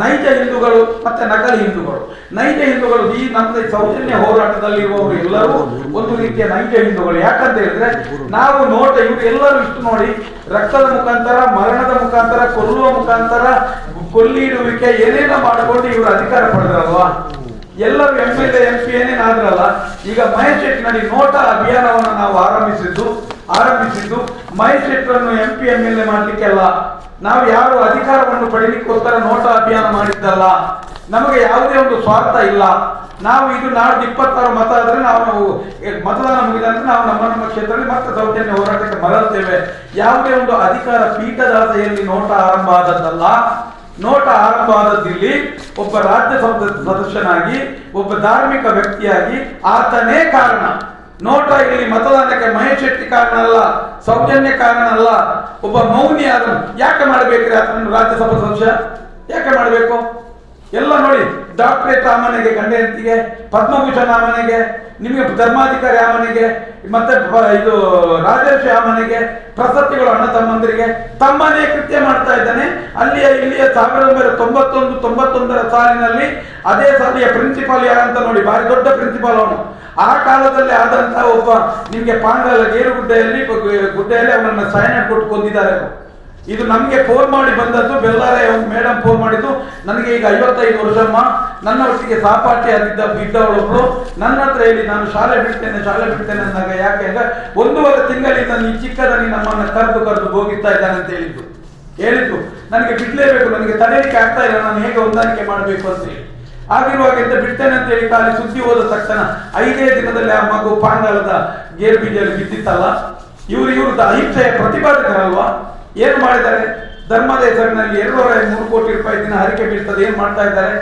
ನೈಜ ಹಿಂದೂಗಳು ಮತ್ತೆ ನಕಲಿ ಹಿಂದೂಗಳು. ನೈಜ ಹಿಂದೂಗಳು ಈ ನಮ್ಮ ಸೌಜನ್ಯ ಹೋರಾಟದಲ್ಲಿರುವವರು ಎಲ್ಲರೂ ಒಂದು ರೀತಿಯ ನೈಜ ಹಿಂದೂಗಳು. ಯಾಕಂತ ಹೇಳಿದ್ರೆ ನಾವು ನೋಟ ಇವರು ಎಲ್ಲರೂ ಇಷ್ಟು ನೋಡಿ ರಕ್ತದ ಮುಖಾಂತರ, ಮರಣದ ಮುಖಾಂತರ, ಕೊಲ್ಲುವ ಮುಖಾಂತರ ಕೊಲ್ಲಿಡುವಿಕೆ ಏನೇನ ಮಾಡಿಕೊಂಡು ಇವರು ಅಧಿಕಾರ ಪಡೆದ್ರಲ್ವಾ? ಎಲ್ಲರೂ ಎಂ ಎಲ್ ಎಂ ಪಿ ಏನೇನಾದ್ರಲ್ಲ ಈಗ ಮಹೇಶ್ ಶೆಟ್ಟಿನಲ್ಲಿ ನೋಟ ಅಭಿಯಾನವನ್ನು ನಾವು ಆರಂಭಿಸಿದ್ದು ಆರಂಭಿಸಿದ್ದು Mahesh ಶೆಟ್ಟರನ್ನು M P M L A ಮಾಡ್ಲಿಕ್ಕೆಲ್ಲ ನಾವು ಯಾರು ಅಧಿಕಾರವನ್ನು ಪಡೀಲಿಕ್ಕೋಸ್ಕರ ನೋಟ ಅಭಿಯಾನ ಮಾಡಿದ್ದಲ್ಲ, ನಮಗೆ ಯಾವುದೇ ಒಂದು ಸ್ವಾರ್ಥ ಇಲ್ಲ. ನಾವು ಇದು ನಾಡ್ದು ಇಪ್ಪತ್ತಾರು ಮತ ಆದರೆ ನಾವು ಮತದಾನ ಮುಗಿದ ನಾವು ನಮ್ಮ ನಮ್ಮ ಕ್ಷೇತ್ರದಲ್ಲಿ ಮತ್ತೆ ಸೌಜನ್ಯ ಹೋರಾಟಕ್ಕೆ ಮರಳುತ್ತೇವೆ. ಯಾವುದೇ ಒಂದು ಅಧಿಕಾರ ಪೀಠದಾಸೆಯಲ್ಲಿ ನೋಟ ಆರಂಭ ಆದದ್ದಲ್ಲ. ನೋಟ ಆರಂಭ ಆದದ್ದಿಲ್ಲಿ ಒಬ್ಬ ರಾಜ್ಯ ಸದಸ್ಯನಾಗಿ, ಒಬ್ಬ ಧಾರ್ಮಿಕ ವ್ಯಕ್ತಿಯಾಗಿ ಆತನೇ ಕಾರಣ. ನೋಟ ಇಲ್ಲಿ ಮತದಾನಕ್ಕೆ ಮಹೇಶ್ ಶೆಟ್ಟಿ ಕಾರಣ ಅಲ್ಲ ಸೌಜನ್ಯ ಕಾರಣ ಅಲ್ಲ ಒಬ್ಬ ಮೌನಿ ಯಾಕೆ ಮಾಡಬೇಕ್ರಿ ಅದನ್ನು ರಾಜ್ಯಸಭಾ ಸದಸ್ಯ? ಯಾಕೆ ಮಾಡಬೇಕು? ಎಲ್ಲ ನೋಡಿ ಡಾಕ್ಟ್ರೇಟ್ ಆ ಮನೆಗೆ ಗಂಡ ಹೆಂಡತಿಗೆ ಪದ್ಮಭೂಷಣ ಆ ಮನೆಗೆ ನಿಮಗೆ ಧರ್ಮಾಧಿಕಾರಿ ಆ ಮನೆಗೆ ಮತ್ತೆ ಇದು ರಾಜರ್ಷಿ ಆ ಮನೆಗೆ ಪ್ರಸಕ್ತಿಗಳು ಅಣ್ಣ ತಮ್ಮಂದಿರಿಗೆ, ತಮ್ಮನೇ ಕೃತ್ಯ ಮಾಡ್ತಾ ಇದ್ದಾನೆ ಅಲ್ಲಿಯ ಇಲ್ಲಿಯ ಸಾವಿರದ ಒಂಬೈನೂರ ತೊಂಬತ್ತೊಂದು, ತೊಂಬತ್ತೊಂದರ ಸಾಲಿನಲ್ಲಿ ಅದೇ ಸಾಲಿಯ ಪ್ರಿನ್ಸಿಪಾಲ್ ಯಾರಂತ ನೋಡಿ, ಭಾರಿ ದೊಡ್ಡ ಪ್ರಿನ್ಸಿಪಾಲ್ ಅವನು ಆ ಕಾಲದಲ್ಲಿ ಆದಂತಹ ಒಬ್ಬ ನಿಮಗೆ ಪಾಂಡಲ ಗೇರುಗುಡ್ಡೆಯಲ್ಲಿ ಗುಡ್ಡೆಯಲ್ಲಿ ಅವನನ್ನು ಸೈನ್ ಕೊಟ್ಟು ಕೊಂದಿದ್ದಾರೆ. ಇದು ನಮಗೆ ಫೋನ್ ಮಾಡಿ ಬಂದದ್ದು ಬೆಲ್ಲಾರೆ ಮೇಡಮ್ ಫೋನ್ ಮಾಡಿದ್ದು. ನನಗೆ ಈಗ ಐವತ್ತೈದು ವರ್ಷಮ್ಮ. ನನ್ನ ಒಟ್ಟಿಗೆ ಸಾಪಾಟಿ ಆಗಿದ್ದ ಇದ್ದವಳೊಬ್ಳು ನನ್ನ ಹತ್ರ ಹೇಳಿ, ನಾನು ಶಾಲೆ ಬಿಡ್ತೇನೆ ಶಾಲೆ ಬಿಡ್ತೇನೆ ಅಂದಾಗ ಯಾಕೆ ಅಂದ್ರೆ, ಒಂದೂವರೆ ತಿಂಗಳಿಂದ ನೀ ಚಿಕ್ಕದಲ್ಲಿ ನಮ್ಮನ್ನ ಕರೆದು ಕರೆದು ಹೋಗಿಸ್ತಾ ಇದ್ದಾನೆ ಅಂತ ಹೇಳಿದ್ದು ಹೇಳಿದ್ದು ನನಗೆ ಬಿಡ್ಲೇಬೇಕು, ನನಗೆ ತಡೆಯಕ್ಕೆ ಆಗ್ತಾ ಇಲ್ಲ, ನಾನು ಹೇಗೆ ಹೊಂದಾಣಿಕೆ ಮಾಡಬೇಕು ಅಂತ ಹೇಳಿ. ಆಗಿರುವಾಗ ಎಂತ ಬಿಡ್ತೇನೆ ಅಂತ ಹೇಳಿ ಖಾಲಿ ಸುದ್ದಿ ಹೋದ ತಕ್ಷಣ ಐದೇ ದಿನದಲ್ಲಿ ಆ ಮಗು ಪಾಂಡಲದ ಗೇರು ಬೀಜಲ್ಲಿ ಬಿದ್ದಿತ್ತಲ್ಲ. ಇವರು ಇವ್ರದ್ದು ಅಹಿಂಸೆಯ ಪ್ರತಿಪಾದಕರಲ್ವಾ? ಏನು ಮಾಡಿದ್ದಾರೆ? ಧರ್ಮದ ಹೆಸರಿನಲ್ಲಿ ಎರಡೂವರೆ ಮೂರು ಕೋಟಿ ರೂಪಾಯಿ ದಿನ ಹರಿಕೆ ಬೀಳ್ತದೆ, ಏನ್ ಮಾಡ್ತಾ ಇದ್ದಾರೆ?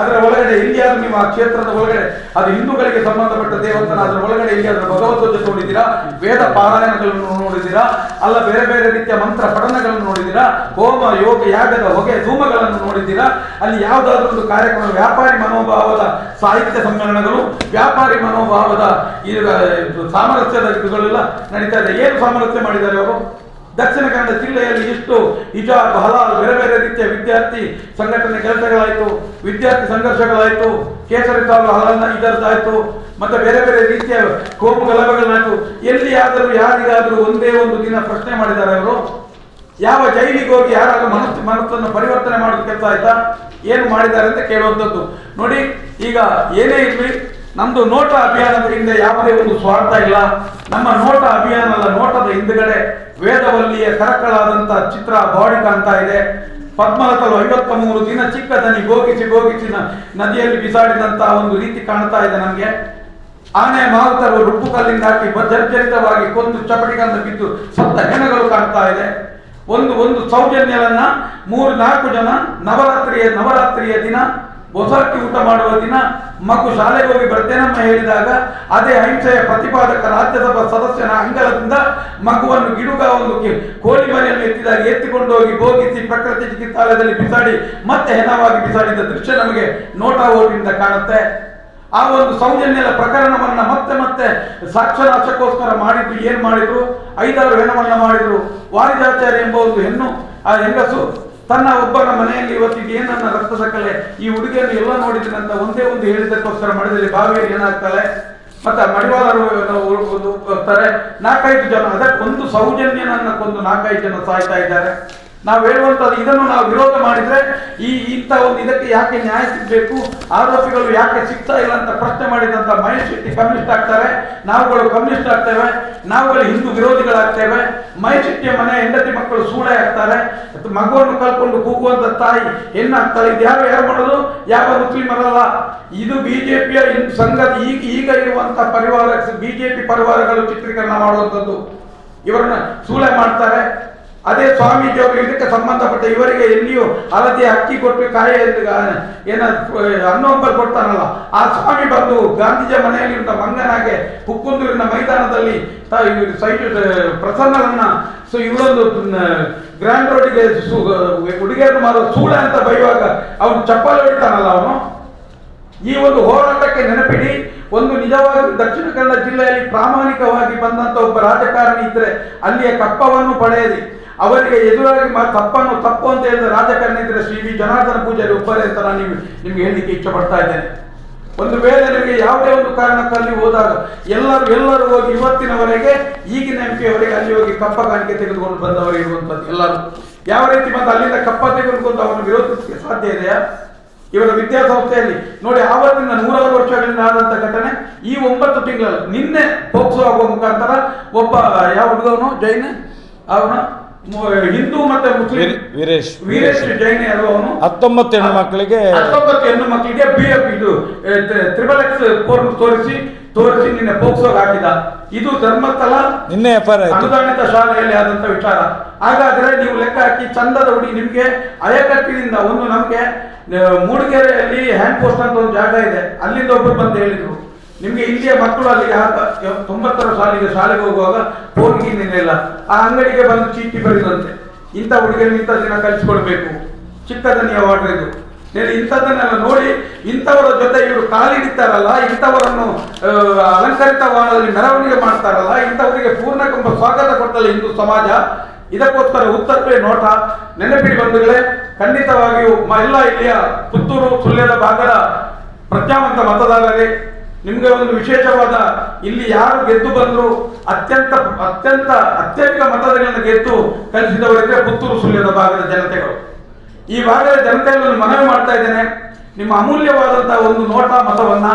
ಅದರ ಒಳಗಡೆ ಎಲ್ಲಿಯಾದ್ರೂ ನೀವು ಆ ಕ್ಷೇತ್ರದ ಒಳಗಡೆ, ಅದು ಹಿಂದೂಗಳಿಗೆ ಸಂಬಂಧಪಟ್ಟ ದೇವಸ್ಥಾನ, ಅದರ ಒಳಗಡೆ ಎಲ್ಲಿಯಾದ್ರೂ ಭಗವದ್ಗೀತೆ ನೋಡಿದ್ದೀರಾ ವೇದ ಪಾರಾಯಣಗಳನ್ನು ನೋಡಿದ್ದೀರಾ? ಅಲ್ಲ ಬೇರೆ ಬೇರೆ ರೀತಿಯ ಮಂತ್ರ ಪಠನಗಳನ್ನು ನೋಡಿದ್ದೀರಾ? ಹೋಮ, ಯೋಗ, ಯಾಗದ ಹೊಗೆ, ಧೂಮಗಳನ್ನು ನೋಡಿದ್ದೀರಾ? ಅಲ್ಲಿ ಯಾವುದಾದ್ರೂ ಒಂದು ಕಾರ್ಯಕ್ರಮ, ವ್ಯಾಪಾರಿ ಮನೋಭಾವದ ಸಾಹಿತ್ಯ ಸಮ್ಮೇಳನಗಳು, ವ್ಯಾಪಾರಿ ಮನೋಭಾವದ ಸಾಮರಸ್ಯದ ಇದುಗಳೆಲ್ಲ ನಡೀತಾ ಇದೆ. ಏನು ಸಾಮರಸ್ಯ ಮಾಡಿದ್ದಾರೆ ಅವರು? ದಕ್ಷಿಣ ಕನ್ನಡ ಜಿಲ್ಲೆಯಲ್ಲಿ ಇಷ್ಟು ಹಿಜಾಬ್ ಹಲಾಲ್ ಬೇರೆ ಬೇರೆ ರೀತಿಯ ವಿದ್ಯಾರ್ಥಿ ಸಂಘಟನೆ ಕೆಲಸಗಳಾಯಿತು, ವಿದ್ಯಾರ್ಥಿ ಸಂಘರ್ಷಗಳಾಯಿತು, ಕೇಸರಿ ತಾವು ಹಲವನ್ನ ಇದರದಾಯ್ತು ಮತ್ತೆ ಬೇರೆ ಬೇರೆ ರೀತಿಯ ಕೋಮು ಗಲಭೆಗಳಾಯ್ತು. ಎಲ್ಲಿಯಾದರೂ ಯಾರಿಗಾದರೂ ಒಂದೇ ಒಂದು ದಿನ ಪ್ರಶ್ನೆ ಮಾಡಿದ್ದಾರೆ ಅವರು, ಯಾವ ಜೈಲಿಗೆ ಹೋಗಿ ಯಾರಾದ್ರೂ ಮನಸ್ಸು, ಮನಸ್ಸನ್ನು ಪರಿವರ್ತನೆ ಮಾಡೋದು ಕೆಲಸ ಆಯ್ತಾ? ಏನು ಮಾಡಿದ್ದಾರೆ ಅಂತ ಕೇಳುವಂಥದ್ದು. ನೋಡಿ, ಈಗ ಏನೇ ಇರಲಿ ನಮ್ಮದು ನೋಟ ಅಭಿಯಾನದ ಹಿಂದೆ ಯಾವುದೇ ಒಂದು ಸ್ವಾರ್ಥ ಇಲ್ಲ. ನಮ್ಮ ನೋಟ ಅಭಿಯಾನ ಅಲ್ಲ, ನೋಟದ ಹಿಂದ್ಗಡೆ ವೇದವಲ್ಲಿಯ ಕರಕಳಾದಂತ ಚಿತ್ರ ಬಾಡಿ ಕಾಣ್ತಾ ಇದೆ. ಪದ್ಮಲತಲು ಐವತ್ತ ಮೂರು ದಿನ ಚಿಕ್ಕ ದನಿ ಗೋಗಿಸಿ ಗೋಗಿಸಿ ನದಿಯಲ್ಲಿ ಬಿಸಾಡಿದಂತ ಒಂದು ರೀತಿ ಕಾಣ್ತಾ ಇದೆ ನಮ್ಗೆ. ಆನೆ ಮಾವುತರು ರುಬ್ಬು ಕಲ್ಲಿಂದ ಹಾಕಿ ಜರ್ಜರಿತವಾಗಿ ಕೊಂದು ಚಪಟಿಗಂದ ಬಿದ್ದು ಸತ್ತ ಹೆಣಗಳು ಕಾಣ್ತಾ ಇದೆ. ಒಂದು ಒಂದು ಸೌಜನ್ಯವನ್ನ ಮೂರು, ನಾಲ್ಕು ಜನ ನವರಾತ್ರಿಯ ನವರಾತ್ರಿಯ ದಿನ ಹೊಸಕ್ಕಿ ಊಟ ಮಾಡುವ ದಿನ ಮಗು ಶಾಲೆಗೆ ಹೋಗಿ ಬರ್ತೇನಮ್ಮ ಹೇಳಿದಾಗ, ಅದೇ ಅಹಿಂಸೆಯ ಪ್ರತಿಪಾದಕ ರಾಜ್ಯಸಭಾ ಸದಸ್ಯನ ಅಂಗಳದಿಂದ ಮಗುವನ್ನು ಗಿಡುಗ ಒಂದು ಕೋಳಿ ಮನೆಯನ್ನು ಎತ್ತಿದಾಗ ಎತ್ತಿಕೊಂಡು ಹೋಗಿ ಭೋಗಿಸಿ ಪ್ರಕೃತಿ ಚಿಕಿತ್ಸಾಲಯದಲ್ಲಿ ಬಿಸಾಡಿ, ಮತ್ತೆ ಹೆಣವಾಗಿ ಬಿಸಾಡಿದ ದೃಶ್ಯ ನಮಗೆ ನೋಟಾ ಓಟಿಂದ ಕಾಣುತ್ತೆ. ಆ ಒಂದು ಸೌಜನ್ಯದ ಪ್ರಕರಣವನ್ನ ಮತ್ತೆ ಮತ್ತೆ ಸಾಕ್ಷರಾಶಕ್ಕೋಸ್ಕರ ಮಾಡಿದ್ದು ಏನ್ ಮಾಡಿದ್ರು? ಐದಾರು ಹೆಣವನ್ನ ಮಾಡಿದ್ರು. ವಾರಿಜಾಚಾರ್ಯ ಎಂಬ ಒಂದು ಹೆಣ್ಣು, ಆ ಹೆಂಗಸು ತನ್ನ ಒಬ್ಬನ ಮನೆಯಲ್ಲಿ ಇವತ್ತಿಗೆ ಏನನ್ನ ರಕ್ತ ಸಕಲೆ ಈ ಹುಡುಗಿಯನ್ನು ಎಲ್ಲ ನೋಡಿದ್ರೆ ಅಂತ ಒಂದೇ ಒಂದು ಹೇಳಿದಕ್ಕೋಸ್ಕರ ಮಡದಲ್ಲಿ ಬಾವಿಯಲ್ಲಿ ಏನಾಗ್ತಾಳೆ ಮತ್ತೆ ಮಡಿವಾಳರು ಹೋಗ್ತಾರೆ ನಾಲ್ಕೈದು ಜನ ಅದಕ್ಕೊಂದು ಸೌಜನ್ಯನನ್ನ ಕೊಂದು ನಾಲ್ಕೈದು ಜನ ಸಾಯ್ತಾ ಇದ್ದಾರೆ ನಾವು ಹೇಳುವಂತದ್ದು ಇದನ್ನು ನಾವು ವಿರೋಧ ಮಾಡಿದ್ರೆ ಈ ಇಂಥ ಒಂದು ಇದಕ್ಕೆ ಯಾಕೆ ನ್ಯಾಯ ಸಿಗಬೇಕು? ಆರೋಪಿಗಳು ಯಾಕೆ ಸಿಗ್ತಾ ಇಲ್ಲ ಅಂತ ಪ್ರಶ್ನೆ ಮಾಡಿದಂತ ಮಹೇಶ್ ಶೆಟ್ಟಿ ಕಮ್ಯುನಿಸ್ಟ್ ಆಗ್ತಾರೆ. ನಾವುಗಳು ಕಮ್ಯುನಿಸ್ಟ್ ಆಗ್ತೇವೆ. ನಾವುಗಳು ಹಿಂದೂ ವಿರೋಧಿಗಳಾಗ್ತೇವೆ. ಮಹೇಶ್ ಶೆಟ್ಟಿಯ ಮನೆ ಹೆಂಡತಿ ಮಕ್ಕಳು ಸೂಳೆ ಆಗ್ತಾರೆ. ಮಗುವನ್ನು ಕಲ್ಕೊಂಡು ಕೂಗುವಂತ ತಾಯಿ ಹೆಣ್ಣಾಗ್ತಾರೆ ಇದು ಯಾರು ಯಾರು ಮಾಡೋದು? ಯಾವ ಮುಸ್ಲಿಮರಲ್ಲ. ಇದು ಬಿಜೆಪಿಯ ಸಂಘದ ಈಗ ಈಗ ಇರುವಂತ ಪರಿವಾರ, ಬಿಜೆಪಿ ಪರಿವಾರಗಳು ಚಿತ್ರೀಕರಣ ಮಾಡುವಂಥದ್ದು. ಇವರನ್ನ ಸೂಳೆ ಮಾಡ್ತಾರೆ. ಅದೇ ಸ್ವಾಮೀಜಿ ಅವರು ಇದಕ್ಕೆ ಸಂಬಂಧಪಟ್ಟ ಇವರಿಗೆ ಎಲ್ಲಿಯೂ ಹಳದಿ ಅಕ್ಕಿ ಕೊಟ್ಟು ಕಾಯಿ ಏನ ಅನ್ನೊಬ್ಬರು ಕೊಡ್ತಾನಲ್ಲ ಆ ಸ್ವಾಮಿ ಬಂದು ಗಾಂಧೀಜಿಯ ಮನೆಯಲ್ಲಿರುವಂತ ಮಂಗನಾಗೆ ಹುಕ್ಕುಂದೂರಿನ ಮೈದಾನದಲ್ಲಿ ಪ್ರಸನ್ನರನ್ನ ಸೊ, ಇವರೊಂದು ಗ್ರ್ಯಾಂಡ್ ರೋಡಿಗೆ ಹುಡುಗಿಯನ್ನು ಮಾಡೋ ಸೂಳ ಅಂತ ಬೈಯುವಾಗ ಅವನು ಚಪ್ಪಲಿ ಇಡ್ತಾನಲ್ಲ ಅವನು. ಈ ಒಂದು ಹೋರಾಟಕ್ಕೆ ನೆನಪಿಡಿ, ಒಂದು ನಿಜವಾಗಿ ದಕ್ಷಿಣ ಕನ್ನಡ ಜಿಲ್ಲೆಯಲ್ಲಿ ಪ್ರಾಮಾಣಿಕವಾಗಿ ಬಂದಂತ ಒಬ್ಬ ರಾಜಕಾರಣಿ ಇದ್ರೆ ಅಲ್ಲಿಯ ಕಪ್ಪವನ್ನು ಪಡೆಯಲಿ ಅವರಿಗೆ ಎದುರಾಗಿ ತಪ್ಪನ್ನು ತಪ್ಪು ಅಂತ ಹೇಳಿದ ರಾಜಕಾರಣಿ ಇದ್ರೆ ಶ್ರೀ ವಿ ಜನಾರ್ದನ ಪೂಜಾರಿ ಒಬ್ಬರೇ ಅಂತ ನಾನು ನಿಮ್ಗೆ ನಿಮ್ಗೆ ಹೇಳಲಿಕ್ಕೆ ಪಡ್ತಾ ಇದ್ದೇನೆ. ಒಂದು ವೇಳೆ ನಿಮಗೆ ಯಾವುದೇ ಒಂದು ಕಾರಣಕ್ಕಲ್ಲಿ ಹೋದಾಗ ಎಲ್ಲರೂ ಎಲ್ಲರೂ ಹೋಗಿ ಇವತ್ತಿನವರೆಗೆ ಈಗಿನ ಎಂ ಅವರಿಗೆ ಅಲ್ಲಿ ಹೋಗಿ ಕಪ್ಪ ಕಾಣಿಕೆ ತೆಗೆದುಕೊಂಡು ಬಂದವರು ಇರುವಂತದ್ದು ಎಲ್ಲರೂ. ಯಾವ ರೀತಿ ಮತ್ತೆ ಅಲ್ಲಿಂದ ಕಪ್ಪ ತೆಗೆದುಕೊಂಡು ಅವನು ವಿರೋಧಿಸಲಿಕ್ಕೆ ಸಾಧ್ಯ ಇದೆಯಾ? ಇವರ ವಿದ್ಯಾಸಂಸ್ಥೆಯಲ್ಲಿ ನೋಡಿ ಆವತ್ತಿನ ನೂರಾರು ವರ್ಷಗಳಿಂದ ಆದಂತ ಘಟನೆ ಈ ಒಂಬತ್ತು ತಿಂಗಳಲ್ಲಿ ನಿನ್ನೆ ಪೋಕ್ಸೋ ಆಗುವ ಮುಖಾಂತರ ಒಬ್ಬ ಯಾವ ಹುಡುಗವನು? ಜೈನ? ಅವನು ಹಿಂದೂ ಮತ್ತೆ ಮುಸ್ಲಿಂ. ವೀರ್- ವೀರೇಶ್ ವೀರೇಶ್ ಜೈನ ಅವನು? ಹತ್ತೊಂಬತ್ತು ಹೆಣ್ಣು ಮಕ್ಕಳಿಗೆ ಹತ್ತೊಂಬತ್ತು ಹೆಣ್ಣು ಮಕ್ಕಳಿಗೆ ಬಿ ಎಫ್ ಇದು ತ್ರಿಬಲ್ ಎಕ್ಸ್ ಫೋರ್ಮ್ ತೋರಿಸಿ ತೋರಿಸಿ ನಿನ್ನೆ ಪೋಕ್ಸೋಗ್ ಹಾಕಿದ. ಇದು ಧರ್ಮಸ್ಥಳ ನಿನ್ನೆ ಎಫ್ ಆರ್ ಅನುದಾನಿತ ಶಾಲೆಯಲ್ಲಿ ಆದಂತ ವಿಚಾರ. ಹಾಗಾದ್ರೆ ನೀವು ಲೆಕ್ಕ ಹಾಕಿ ಚಂದದ ಹುಡಿ ನಿಮ್ಗೆ ಅಯಕಟ್ಟಿನಿಂದ ಒಂದು ನಮ್ಗೆ ಮೂಡಿಗೆರೆಯಲ್ಲಿ ಹ್ಯಾಂಡ್ ಪೋಸ್ಟ್ ಅಂತ ಒಂದು ಜಾಗ ಇದೆ. ಅಲ್ಲಿಂದ ಒಬ್ಬರು ಬಂದು ಹೇಳಿದ್ರು. ನಿಮ್ಗೆ ಇಲ್ಲಿಯ ಮಕ್ಕಳು ಅಲ್ಲಿಗೆ ತೊಂಬತ್ತರ ಸಾಲಿಗೆ ಶಾಲೆಗೆ ಹೋಗುವಾಗ ಫೋನ್ ಆ ಅಂಗಡಿಗೆ ಬಂದು ಚೀಟಿ ಬರೆದಂತೆ. ಇಂಥ ಹುಡುಗಿಯರು ಇಂಥ ದಿನ ಕಲಿಸ್ಕೊಳ್ಬೇಕು ಚಿಕ್ಕದನ್ನಿ ಆರ್ಡರ್ ಇದು. ಇಂಥದ್ದನ್ನೆಲ್ಲ ನೋಡಿ, ಇಂಥವರ ಜೊತೆ ಇವರು ಕಾಲಿಡಿತಾರಲ್ಲ ಇಂಥವರನ್ನು ಅಲಂಕರಿತ ವಾಹನದಲ್ಲಿ ಮೆರವಣಿಗೆ ಮಾಡ್ತಾರಲ್ಲ, ಇಂಥವರಿಗೆ ಪೂರ್ಣ ಕುಂಭ ಸ್ವಾಗತ ಕೊಡ್ತಲ್ಲ ಹಿಂದೂ ಸಮಾಜ, ಇದಕ್ಕೋಸ್ಕರ ಉತ್ತರವೇ ನೋಟ. ನೆನಪಿಡಿ ಬಂಧುಗಳೇ, ಖಂಡಿತವಾಗಿಯೂ ಎಲ್ಲ ಇಲ್ಲಿಯ ಪುತ್ತೂರು, ಸುಳ್ಯದ ಭಾಗದ ಪ್ರಜ್ಞಾವಂತ ಮತದಾರರೇ ನಿಮ್ಗೆ ಒಂದು ವಿಶೇಷವಾದ ಇಲ್ಲಿ ಯಾರು ಗೆದ್ದು ಬಂದ್ರು ಅತ್ಯಂತ ಅತ್ಯಂತ ಅತ್ಯಧಿಕ ಮತಗಳನ್ನು ಗೆದ್ದು ಕಲಿಸಿದವರಿದ್ರೆ ಪುತ್ತೂರು ಸುಳ್ಯದ ಭಾಗದ ಜನತೆಗಳು. ಈ ಭಾಗದ ಜನತೆಯಲ್ಲಿ ಒಂದು ಮನವಿ ಮಾಡ್ತಾ ಇದ್ದೇನೆ. ನಿಮ್ಮ ಅಮೂಲ್ಯವಾದಂತಹ ಒಂದು ನೋಟ ಮತವನ್ನ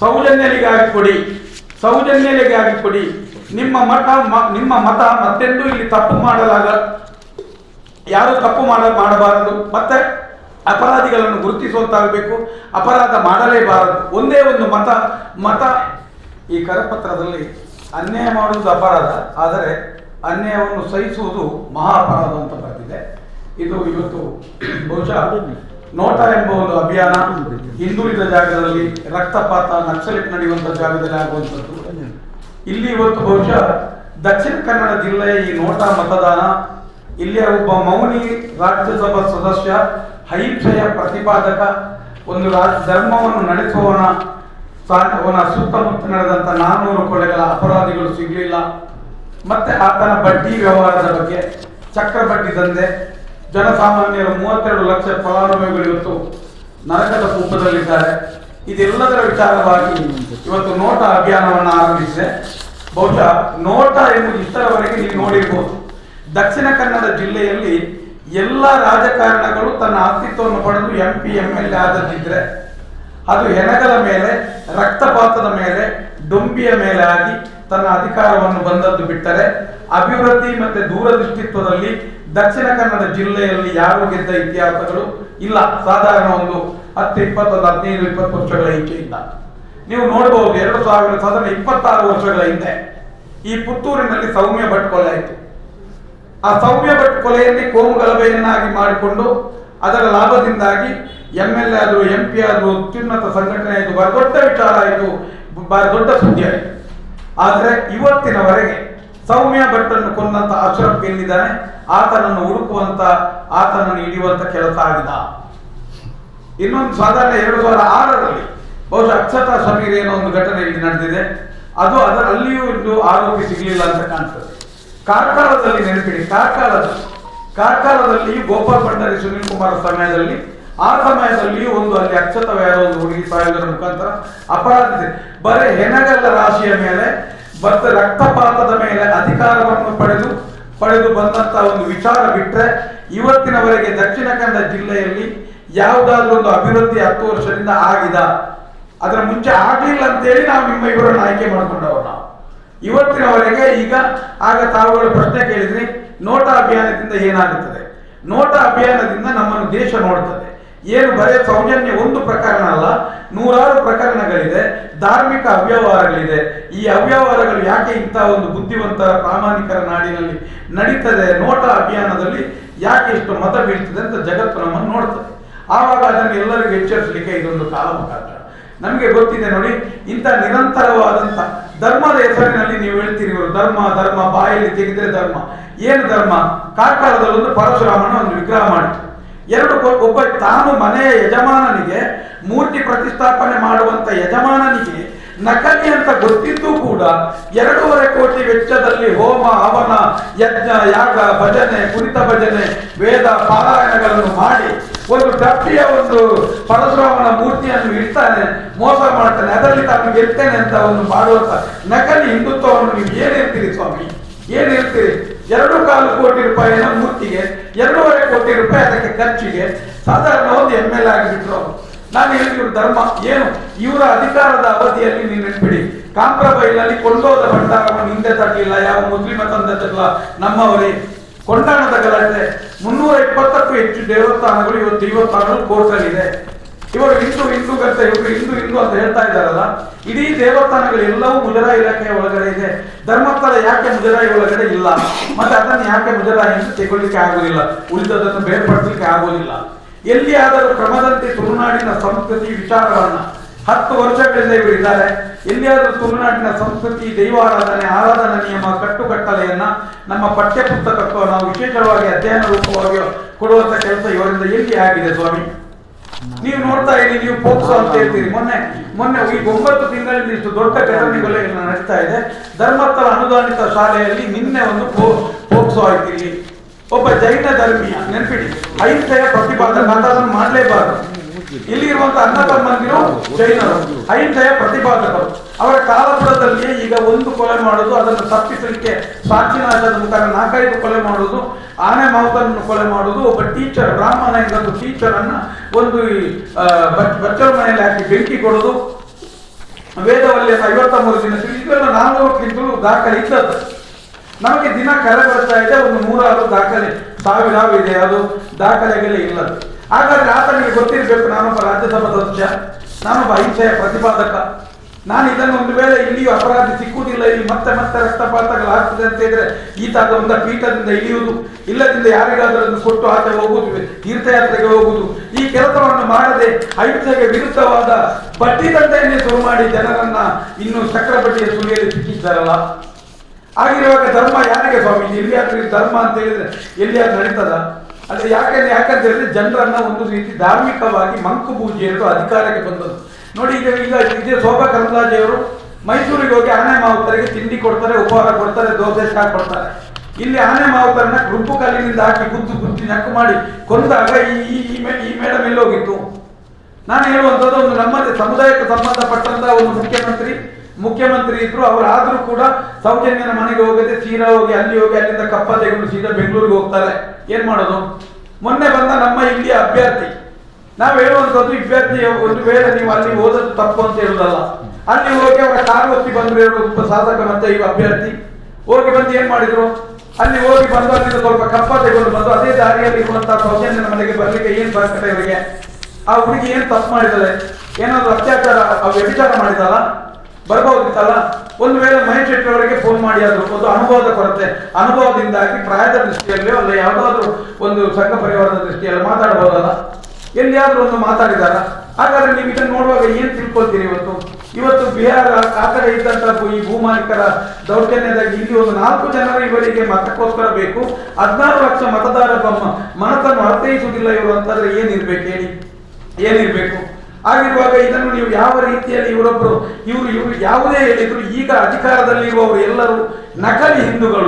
ಸೌಜನ್ಯಲಿಗಾಗಿ ಕೊಡಿ. ಸೌಜನ್ಯಲಿಗಾಗಿ ಕೊಡಿ. ನಿಮ್ಮ ಮತ ಮ- ನಿಮ್ಮ ಮತ ಮತ್ತೆಂದು ಇಲ್ಲಿ ತಪ್ಪು ಮಾಡಲಾಗ, ಯಾರು ತಪ್ಪು ಮಾಡ, ಮಾಡಬಾರದು. ಮತ್ತೆ ಅಪರಾಧಿಗಳನ್ನು ಗುರುತಿಸುವಂತಾಗಬೇಕು. ಅಪರಾಧ ಮಾಡಲೇಬಾರದು. ಒಂದೇ ಒಂದು ಮತ ಮತ ಈ ಕರಪತ್ರದಲ್ಲಿ ಅನ್ಯಾಯ ಮಾಡುವುದು ಅಪರಾಧ, ಆದರೆ ಅನ್ಯಾಯವನ್ನು ಸಹಿಸುವುದು ಮಹಾ ಅಪರಾಧ ಅಂತ ಬರ್ತಿದೆ. ಇದು ಇವತ್ತು ಬಹುಶಃ ನೋಟ ಎಂಬ ಒಂದು ಅಭಿಯಾನ. ಹಿಂದುಳಿದ ಜಾಗದಲ್ಲಿ ರಕ್ತಪಾತ, ನಕ್ಸಲಿಟ್ ನಡೆಯುವಂಥ ಜಾಗದಲ್ಲಿ ಆಗುವಂಥದ್ದು. ಇಲ್ಲಿ ಇವತ್ತು ಬಹುಶಃ ದಕ್ಷಿಣ ಕನ್ನಡ ಜಿಲ್ಲೆಯ ಈ ನೋಟ ಮತದಾನ, ಇಲ್ಲಿಯ ಒಬ್ಬ ಮೌನಿ ರಾಜ್ಯಸಭಾ ಸದಸ್ಯ ಅಹಿಂಸೆಯ ಪ್ರತಿಪಾದಕ, ಒಂದು ಧರ್ಮವನ್ನು ನಡೆಸುವವನ ಅವನ ಸುತ್ತಮುತ್ತ ನಡೆದಂತ ನಾನ್ನೂರು ಕೊಲೆಗಳ ಅಪರಾಧಿಗಳು ಸಿಗಲಿಲ್ಲ. ಮತ್ತೆ ಆತನ ಬಡ್ಡಿ ವ್ಯವಹಾರದ ಬಗ್ಗೆ ಚಕ್ರ ಬಡ್ಡಿ ದಂಧೆ, ಜನಸಾಮಾನ್ಯರು ಮೂವತ್ತೆರಡು ಲಕ್ಷ ಫಲಾನುಭವಿಗಳು ಇವತ್ತು ನರಕದ ಕೂಪದಲ್ಲಿದ್ದಾರೆ ಇದೆಲ್ಲದರ ವಿಚಾರವಾಗಿ ಇವತ್ತು ನೋಟ ಅಭಿಯಾನವನ್ನು ಆರಂಭಿಸಿದೆ. ಬಹುಶಃ ನೋಟ ಎಂಬುದು ಇಷ್ಟರವರೆಗೆ ನೀವು ನೋಡಿರ್ಬೋದು. ದಕ್ಷಿಣ ಕನ್ನಡ ಜಿಲ್ಲೆಯಲ್ಲಿ ಎಲ್ಲ ರಾಜಕಾರಣಗಳು ತನ್ನ ಅಸ್ತಿತ್ವವನ್ನು ಪಡೆದು M P M L A ಆದದ್ದಿದ್ರೆ ಅದು ಹೆಣಗಲ ಮೇಲೆ, ರಕ್ತಪಾತದ ಮೇಲೆ, ಡೊಂಬಿಯ ಮೇಲೆ ಆಗಿ ತನ್ನ ಅಧಿಕಾರವನ್ನು ಬಂದದ್ದು ಬಿಟ್ಟರೆ ಅಭಿವೃದ್ಧಿ ಮತ್ತೆ ದೂರದೃಷ್ಟಿತ್ವದಲ್ಲಿ ದಕ್ಷಿಣ ಕನ್ನಡ ಜಿಲ್ಲೆಯಲ್ಲಿ ಯಾರು ಗೆದ್ದ ಇತಿಹಾಸಗಳು ಇಲ್ಲ. ಸಾಧಾರಣ ಒಂದು ಹತ್ತು, ಇಪ್ಪತ್ತೊಂದು, ಹದಿನೈದು, ಇಪ್ಪತ್ತು ವರ್ಷಗಳ ಈಚೆಯಿಂದ ನೀವು ನೋಡಬಹುದು ಎರಡು ಸಾವಿರದ ಸಾಧಾರಣ ಇಪ್ಪತ್ತಾರು ವರ್ಷಗಳ ಹಿಂದೆ ಈ ಪುತ್ತೂರಿನಲ್ಲಿ ಸೌಮ್ಯ ಭಟ್ ಕೊಲೆ ಆ ಸೌಮ್ಯ ಭಟ್ ಕೊಲೆಯಲ್ಲಿ ಕೋಮು ಗಲಭೆಯನ್ನಾಗಿ ಮಾಡಿಕೊಂಡು ಅದರ ಲಾಭದಿಂದಾಗಿ ಎಂ ಎಲ್ ಎ ಆದ್ರು ಎಂ ಪಿ ಆದ್ರು ಅತ್ಯುನ್ನತ ಸಂಘಟನೆ ಆಯಿತು. ಬಹಳ ದೊಡ್ಡ ವಿಚಾರ ಆಯಿತು ಬಹಳ ದೊಡ್ಡ ಸುದ್ದಿ ಆಯಿತು. ಆದರೆ ಇವತ್ತಿನವರೆಗೆ ಸೌಮ್ಯ ಭಟ್ಟನ್ನು ಕೊಂದಂತ ಅಶ್ರಫ್ ಎಲ್ಲಿದ್ದಾನೆ? ಆತನನ್ನು ಹುಡುಕುವಂತ, ಆತನನ್ನು ಹಿಡಿಯುವಂತ ಕೆಲಸ ಆಗಿದೆ. ಇನ್ನೊಂದು ಸಾಧಾರಣ ಎರಡು ಸಾವಿರದ ಆರರಲ್ಲಿ ಬಹುಶಃ ಅಕ್ಷತಾ ಸಮೀರ್ ಏನೋ ಒಂದು ಘಟನೆ ಇಲ್ಲಿ ನಡೆದಿದೆ. ಅದು ಅದರಲ್ಲಿಯೂ ಒಂದು ಆರೋಪಿ ಸಿಗಲಿಲ್ಲ ಅಂತ ಕಾಣ್ತದೆ. ಕಾರ್ಕಳದಲ್ಲಿ ನೆನಪಿಡಿ ಕಾರ್ಕಾಲ ಕಾರ್ಕಾಲದಲ್ಲಿ ಗೋಪಾಲ್ ಭಂಡಾರಿ ಸುನೀಲ್ ಕುಮಾರ್ ಸಮಯದಲ್ಲಿ ಆ ಸಮಯದಲ್ಲಿ ಒಂದು ಅಲ್ಲಿ ಅಕ್ಷತವಾದ ಒಂದು ಹುಡುಗಿ ಸಾಯುವುದರ ಮುಖಾಂತರ ಅಪರಾಧ. ಬರೀ ಹೆಣಗಲ್ಲ ರಾಶಿಯ ಮೇಲೆ, ಮತ್ತು ರಕ್ತಪಾತದ ಮೇಲೆ ಅಧಿಕಾರವನ್ನು ಪಡೆದು ಪಡೆದು ಬಂದಂತ ಒಂದು ವಿಚಾರ ಬಿಟ್ಟರೆ ಇವತ್ತಿನವರೆಗೆ ದಕ್ಷಿಣ ಕನ್ನಡ ಜಿಲ್ಲೆಯಲ್ಲಿ ಯಾವುದಾದ್ರೂ ಒಂದು ಅಭಿವೃದ್ಧಿ ಹತ್ತು ವರ್ಷದಿಂದ ಆಗಿದ ಅದರ ಮುಂಚೆ ಆಗ್ಲಿಲ್ಲ ಅಂತೇಳಿ ನಾವು ನಿಮ್ಮ ಇವರನ್ನು ಆಯ್ಕೆ ಮಾಡಿಕೊಂಡವ ನಾವು ಇವತ್ತಿನವರೆಗೆ ಈಗ ಆಗ ತಾವುಗಳು ಪ್ರಶ್ನೆ ಕೇಳಿದ್ರಿ ನೋಟಾ ಅಭಿಯಾನದಿಂದ ಏನಾಗುತ್ತದೆ? ನೋಟಾ ಅಭಿಯಾನದಿಂದ ನಮ್ಮನ್ನು ದೇಶ ನೋಡುತ್ತದೆ ಏನು ಬರೇ ಸೌಜನ್ಯ ಒಂದು ಪ್ರಕರಣ ಅಲ್ಲ, ನೂರಾರು ಪ್ರಕರಣಗಳಿದೆ, ಧಾರ್ಮಿಕ ಅವ್ಯವಹಾರಗಳಿದೆ. ಈ ಅವ್ಯವಹಾರಗಳು ಯಾಕೆ ಇಂಥ ಒಂದು ಬುದ್ಧಿವಂತ ಪ್ರಾಮಾಣಿಕರ ನಾಡಿನಲ್ಲಿ ನಡೀತದೆ? ನೋಟಾ ಅಭಿಯಾನದಲ್ಲಿ ಯಾಕೆ ಇಷ್ಟು ಮತ ಬೀಳ್ತದೆ ಅಂತ ಜಗತ್ತು ನಮ್ಮನ್ನು ನೋಡ್ತದೆ. ಆವಾಗ ಅದನ್ನು ಎಲ್ಲರಿಗೂ ಎಚ್ಚರಿಸಲಿಕ್ಕೆ ಇದೊಂದು ಕಾಲಾವಕಾಶ. ನಮಗೆ ಗೊತ್ತಿದೆ ನೋಡಿ, ಇಂಥ ನಿರಂತರವಾದಂತ ಧರ್ಮದ ಹೆಸರಿನಲ್ಲಿ ನೀವು ಹೇಳ್ತೀರಿ ಇವರು. ಧರ್ಮ ಧರ್ಮ, ಬಾಯಲ್ಲಿ ತೆಗೆದ್ರೆ ಧರ್ಮ. ಏನು ಧರ್ಮ? ಕಾರ್ಕಾಲದಲ್ಲಿ ಒಂದು ಪರಶುರಾಮನ ಒಂದು ವಿಗ್ರಹ ಮಾಡಿತು ಎರಡು ಒಬ್ಬ ತಾನು ಮನೆಯ ಯಜಮಾನನಿಗೆ ಮೂರ್ತಿ ಪ್ರತಿಷ್ಠಾಪನೆ ಮಾಡುವಂತ ಯಜಮಾನನಿಗೆ ನಕಲಿ ಅಂತ ಗೊತ್ತಿದ್ದು ಕೂಡ ಎರಡೂವರೆ ಕೋಟಿ ವೆಚ್ಚದಲ್ಲಿ ಹೋಮ, ಹವನ, ಯಜ್ಞ, ಯಾಗ, ಭಜನೆ, ಕುರಿತ ಭಜನೆ, ವೇದ, ಪಾರಾಯಣಗಳನ್ನು ಮಾಡಿ ಒಂದು ಡಬ್ಬಿಯ ಒಂದು ಪರಶುರಾಮನ ಮೂರ್ತಿಯನ್ನು ಇಡ್ತಾನೆ, ಮೋಸ ಮಾಡ್ತಾನೆ, ಅದರಲ್ಲಿ ತಾನು ಗೆಲ್ತೇನೆ ಅಂತ ಒಂದು ಮಾಡುವಂತ ನಕಲಿ ಹಿಂದುತ್ವವನ್ನು ನೀವು ಏನಿರ್ತೀರಿ ಸ್ವಾಮಿ? ಏನಿರ್ತೀರಿ ಎರಡು ಕಾಲು ಕೋಟಿ ರೂಪಾಯಿನ ಮೂರ್ತಿಗೆ, ಎರಡೂವರೆ ಕೋಟಿ ರೂಪಾಯಿ ಅದಕ್ಕೆ ಖರ್ಚಿಗೆ, ಸಾಧಾರಣ ಒಂದು ಎಂ ಎಲ್ ಆಗಿಬಿಟ್ರು. ನಾನು ಹೇಳ್ತಿರೋ ಧರ್ಮ, ಏನು? ಇವರ ಅಧಿಕಾರದ ಅವಧಿಯಲ್ಲಿ ನೀನು ನೆನ್ಪಿಡಿ ಕಾಂಪ್ರಬೈಲಲ್ಲಿ ಕೊಂಡೋದ ಭಂಡಾರವನ್ನು ಹಿಂದೆ ತರಲಿಲ್ಲ ಯಾವ ಮುಸ್ಲಿಮ ತಂದೆ ತರಲಿಲ್ಲ ನಮ್ಮವರೇ. ಕೊಂಡಾಣದ ಗಲಾಟೆ. ಮುನ್ನೂರ ಇಪ್ಪತ್ತಕ್ಕೂ ಹೆಚ್ಚು ದೇವಸ್ಥಾನಗಳು ಇವತ್ತು ದೇವಸ್ಥಾನಗಳು ಕೋರ್ಟಲ್ಲಿದೆ ಇವರು ಹಿಂದೂ ಹಿಂದೂ ಅಂತ ಇವರು ಹಿಂದೂ ಹಿಂದೂ ಅಂತ ಹೇಳ್ತಾ ಇದ್ದಾರಲ್ಲ, ಇಡೀ ದೇವಸ್ಥಾನಗಳು ಎಲ್ಲವೂ ಮುಜರಾಯಿ ಇಲಾಖೆಯ ಒಳಗಡೆ ಇದೆ. ಧರ್ಮಸ್ಥಳ ಯಾಕೆ ಮುಜರಾಯಿ ಒಳಗಡೆ ಇಲ್ಲ? ಮತ್ತೆ ಅದನ್ನು ಯಾಕೆ ಮುಜರಾಯಿ ಅಂತ ತೆಗೊಳ್ಳಿಕ್ಕೆ ಆಗೋದಿಲ್ಲ? ಉಳಿದದನ್ನು ಬೇರ್ಪಡಿಸಲಿಕ್ಕೆ ಆಗೋದಿಲ್ಲ. ಎಲ್ಲಿ ಆದರೂ ಕ್ರಮದಂತೆ ತುಳುನಾಡಿನ ಸಂಸ್ಕೃತಿ ವಿಚಾರವನ್ನ ಹತ್ತು ವರ್ಷಗಳಿಂದ ಇವರು ಇದ್ದಾರೆ. ಎಲ್ಲಿಯಾದರೂ ತುಳುನಾಡಿನ ಸಂಸ್ಕೃತಿ, ದೈವಾರಾಧನೆ, ಆರಾಧನಾ ನಿಯಮ, ಕಟ್ಟುಕಟ್ಟಲೆಯನ್ನ ನಮ್ಮ ಪಠ್ಯ ಪುಸ್ತಕಕ್ಕೂ ನಾವು ವಿಶೇಷವಾಗಿ ಅಧ್ಯಯನ ರೂಪವಾಗಿ ಕೊಡುವಂತ ಕೆಲಸ ಇವರಿಂದ ಎಲ್ಲಿ ಆಗಿದೆ ಸ್ವಾಮಿ? ನೀವು ನೋಡ್ತಾ ಇರಿ ನೀವು ಪೋಕ್ಸೋ ಅಂತ ಹೇಳ್ತೀರಿ. ಮೊನ್ನೆ ಮೊನ್ನೆ ಈಗ ಒಂಬತ್ತು ತಿಂಗಳಿಂದ ಇಷ್ಟು ದೊಡ್ಡ ಘಟನೆಗಳು ನಡೀತಾ ಇದೆ. ಧರ್ಮಸ್ಥಳ ಅನುದಾನಿತ ಶಾಲೆಯಲ್ಲಿ ನಿನ್ನೆ ಒಂದು ಪೋಕ್ಸೋ ಆಯ್ತು ಇಲ್ಲಿ. ಒಬ್ಬ ಜೈನ ಧರ್ಮೀಯ, ನೆನಪಿಡಿ. ಅಹಿಂಸೆಯ ಪ್ರತಿಪಾದನೆ ಅದನ್ನು ಮಾಡಲೇಬಾರದು. ಇಲ್ಲಿ ಇರುವಂತ ಅಣ್ಣ ತಮ್ಮಂದಿರು ಜೈನರು, ಅಹಿಂಸೆಯ ಪ್ರತಿಪಾದಕರು. ಅವರ ಕಾಲಪುರದಲ್ಲಿ ಈಗ ಒಂದು ಕೊಲೆ ಮಾಡುವುದು ಅದನ್ನು ತಪ್ಪಿಸಲಿಕ್ಕೆ ಸಾಕ್ಷಿನಾಶದ ಮುಖಾಂತರ ನಾಲ್ಕೈದು ಕೊಲೆ ಮಾಡುವುದು ಆನೆ ಮಾವುತನನ್ನು ಕೊಲೆ ಮಾಡುವುದು ಒಬ್ಬ ಟೀಚರ್ ಬ್ರಾಹ್ಮಣ ಇನ್ನೊಂದು ಟೀಚರ್ ಅನ್ನ ಒಂದು ಬಚ್ಚರ ಬಚ್- ಮನೆಯಲ್ಲಿ ಹಾಕಿ ಬೆಂಕಿ ಕೊಡೋದು. ವೇದವಲ್ಲಿ ಐವತ್ತ ಮೂರು ದಿನ ಇದೆಲ್ಲ ನಾಲ್ವಕ್ಕಿಂತಲೂ ದಾಖಲೆ ಇದ್ದದ್ದು. ನಮಗೆ ದಿನ ಕರೆ ಬರ್ತಾ ಇದೆ, ಒಂದು ನೂರಾರು ದಾಖಲೆ, ಸಾವಿರಾರು ಇದೆ, ಅದು ದಾಖಲೆಗಳೇ ಇಲ್ಲದು ಹಾಗಾದ್ರೆ ಆತನಿಗೆ ಗೊತ್ತಿರಬೇಕು, ನಾನೊಬ್ಬ ರಾಜ್ಯಸಭಾ ಸದಸ್ಯ, ನಾನೊಬ್ಬ ಅಹಿಂಸೆಯ ಪ್ರತಿಪಾದಕ. ನಾನು ಇದನ್ನು ಒಂದು ವೇಳೆ ಇಲ್ಲಿಯೂ ಅಪರಾಧಿ ಸಿಕ್ಕುವುದಿಲ್ಲ, ಇಲ್ಲಿ ಮತ್ತೆ ಮತ್ತೆ ರಕ್ತಪಾತಗಳಾಗ್ತದೆ ಅಂತ ಹೇಳಿದ್ರೆ ಈತ ಒಂದು ಪೀಠದಿಂದ ಇಳಿಯುವುದು. ಇಲ್ಲದಿಂದ ಯಾರಿಗಾದ್ರೂ ಕೊಟ್ಟು ಆಚೆ ಹೋಗುವುದು, ತೀರ್ಥಯಾತ್ರೆಗೆ ಹೋಗುವುದು. ಈ ಕೆಲಸವನ್ನು ಮಾಡದೆ ಅಹಿಂಸೆಗೆ ವಿರುದ್ಧವಾದ ಬಡ್ಡಿ ದಂಧೆಯನ್ನೇ ಶುರು ಮಾಡಿ ಜನರನ್ನ ಇನ್ನು ಚಕ್ರಬಡ್ಡಿಯ ಸುಳಿಯಲ್ಲಿ ಸಿಕ್ಕಿದ್ದಾರಲ್ಲ. ಆಗಿರುವಾಗ ಧರ್ಮ ಯಾರಿಗೆ ಸ್ವಾಮಿ? ಎಲ್ಲಿಯಾದ್ರೂ ಧರ್ಮ ಅಂತ ಹೇಳಿದ್ರೆ ಎಲ್ಲಿಯಾದ್ರೂ ನಡೀತದ? ಅಂದ್ರೆ ಯಾಕಂದ್ರೆ ಯಾಕಂತ ಹೇಳಿದ್ರೆ ಜನರನ್ನ ಒಂದು ರೀತಿ ಧಾರ್ಮಿಕವಾಗಿ ಮಂಕು ಎಂದು ಅಧಿಕಾರಕ್ಕೆ ಬಂದದ್ದು. ನೋಡಿ ಈಗ ಈಗ ಇದೇ ಶೋಭಾ ಕರಂದ್ಲಾಜೆಯವರು ಮೈಸೂರಿಗೆ ಹೋಗಿ ಆನೆ ಮಾವುತರಿಗೆ ತಿಂಡಿ ಕೊಡ್ತಾರೆ, ಉಪಹಾರ ಕೊಡ್ತಾರೆ, ದೋಸೆ ಚಾ ಕೊಡ್ತಾರೆ. ಇಲ್ಲಿ ಆನೆ ಮಾವುತರನ್ನ ಗುಂಪು ಕಲ್ಲಿನಿಂದ ಹಾಕಿ ಗುದ್ದು ಗುದ್ದಿ ನಕ್ಕು ಮಾಡಿ ಕೊಂದಾಗ ಈ ಈ- ಮೇಡಮ್ ಎಲ್ಲೋಗಿತ್ತು ನಾನು ಹೇಳುವಂಥದ್ದು ಒಂದು ನಮ್ಮದೇ ಸಮುದಾಯಕ್ಕೆ ಸಂಬಂಧಪಟ್ಟಂತ ಒಂದು ಮುಖ್ಯಮಂತ್ರಿ ಮುಖ್ಯಮಂತ್ರಿ ಇದ್ರು, ಅವ್ರು ಆದ್ರೂ ಕೂಡ ಸೌಜನ್ಯನ ಮನೆಗೆ ಹೋಗದೆ ಸೀದಾ ಹೋಗಿ ಅಲ್ಲಿ ಹೋಗಿ ಅಲ್ಲಿಂದ ಕಪ್ಪ ತೆಗೆದು ಸೀದಾ ಬೆಂಗಳೂರಿಗೆ ಹೋಗ್ತಾರೆ. ಏನ್ ಮಾಡೋದು? ಮೊನ್ನೆ ಬಂದ ನಮ್ಮ ಇಲ್ಲಿಯ ಅಭ್ಯರ್ಥಿ. ನಾವು ಹೇಳುವಂಥದ್ದು ಅಭ್ಯರ್ಥಿ ಒಂದು ವೇಳೆ ನೀವು ಅಲ್ಲಿ ಓದೋದು ತಪ್ಪು ಅಂತ ಹೇಳುದಲ್ಲ. ಅಲ್ಲಿ ಹೋಗಿ ಅವರ ಕಾರು ಒತ್ತಿ ಬಂದ್ರು ಶಾಸಕ ಮತ್ತೆ ಈಗ ಅಭ್ಯರ್ಥಿ. ಹೋಗಿ ಬಂದು ಏನ್ ಮಾಡಿದ್ರು? ಅಲ್ಲಿ ಹೋಗಿ ಬಂದು ಅಲ್ಲಿಂದ ಸ್ವಲ್ಪ ಕಪ್ಪ ತೆಗೆದು ಬಂದು ಅದೇ ದಾರಿಯಲ್ಲಿ ಇರುವಂತಹ ಸೌಜನ್ಯನ ಮನೆಗೆ ಬರ್ಲಿಕ್ಕೆ ಏನ್ ಬರ್ತಾರೆ ಇವರಿಗೆ? ಆ ಹುಡುಗಿ ಏನ್ ತಪ್ಪು ಮಾಡಿದಾಳೆ? ಏನಾದ್ರು ಅತ್ಯಾಚಾರ ವ್ಯಭಿಚಾರ ಮಾಡಿದಾಳ? ಬರ್ಬೋದಿತ್ತಲ್ಲ? ಒಂದು ವೇಳೆ ಮಹೇಶ್ ಶೆಟ್ಟಿ ಅವರಿಗೆ ಫೋನ್ ಮಾಡಿ ಆದ್ರೂ ಒಂದು ಅನುಭವದ ಕೊರತೆ, ಅನುಭವದಿಂದಾಗಿ ಪ್ರಾಯದ ದೃಷ್ಟಿಯಲ್ಲಿಯೋ ಅಲ್ಲ ಯಾವುದಾದ್ರೂ ಒಂದು ಸಂಘ ಪರಿವಾರದ ದೃಷ್ಟಿಯಲ್ಲಿ ಮಾತಾಡಬಹುದಲ್ಲ ಎಲ್ಲಿಯಾದ್ರೂ ಒಂದು ಮಾತಾಡಿದಾರ? ಹಾಗಾದ್ರೆ ನೀವು ಇದನ್ನು ನೋಡುವಾಗ ಏನ್ ತಿಳ್ಕೊಳ್ತೀರಿ ಇವತ್ತು? ಇವತ್ತು ಬಿಹಾರ ಆ ಕಡೆ ಇದ್ದಂತ ಭೂ- ಈ ಭೂಮಾಲೀಕರ ದೌರ್ಜನ್ಯದಾಗಿ ಇಲ್ಲಿ ಒಂದು ನಾಲ್ಕು ಜನರ ಇವರಿಗೆ ಮತಕ್ಕೋಸ್ಕರ ಬೇಕು. ಹದಿನಾರು ಲಕ್ಷ ಮತದಾರ ಬಮ್ಮ- ಮನಸ್ಸನ್ನು ಅರ್ಥೈಸುವುದಿಲ್ಲ ಇವರು ಅಂತಂದ್ರೆ ಏನಿರ್ಬೇಕು ಹೇಳಿ? ಏನಿರ್ಬೇಕು? ಆಗಿರುವಾಗ ಇದನ್ನು ನೀವು ಯಾವ ರೀತಿಯಲ್ಲಿ ಇವರೊಬ್ಬರು ಇವರು ಇವರು ಯಾವುದೇ ಹೇಳಿದ್ರು, ಈಗ ಅಧಿಕಾರದಲ್ಲಿ ಇರುವವರು ಎಲ್ಲರೂ ನಕಲಿ ಹಿಂದೂಗಳು.